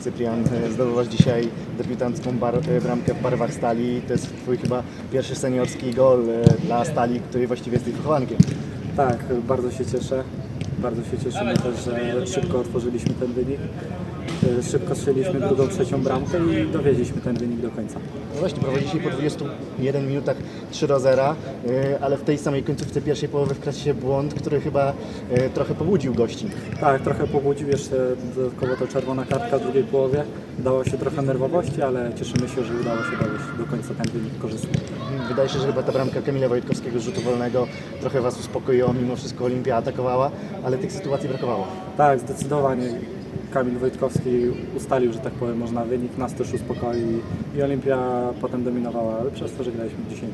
Cyprian, e, zdobywasz dzisiaj debiutancką bar, e, bramkę w barwach Stali. To jest twój chyba pierwszy seniorski gol e, dla Stali, który właściwie jesteś wychowankiem. Tak, bardzo się cieszę. Bardzo się cieszymy też, że szybko otworzyliśmy ten wynik. E, Szybko strzeliliśmy drugą, trzecią bramkę i dowieźliśmy ten wynik do końca. No właśnie, prowadziliście po 21 minutach 3 do 0, e, ale w tej samej końcówce pierwszej połowy wkradł się błąd, który chyba e, trochę pobudził gości. Tak, trochę pobudził jeszcze dodatkowo to czerwona kartka w drugiej połowie. Dało się trochę nerwowości, ale cieszymy się, że udało się dowieść do końca ten wynik korzystny. Wydaje się, że chyba ta bramka Kamila Wojtkowskiego z rzutu wolnego trochę Was uspokoiła, mimo wszystko Olimpia atakowała, ale tych sytuacji brakowało. Tak, zdecydowanie Kamil Wojtkowski ustalił, że tak powiem, można wynik, nas też uspokoi i Olimpia potem dominowała, ale przez to, że graliśmy w 10.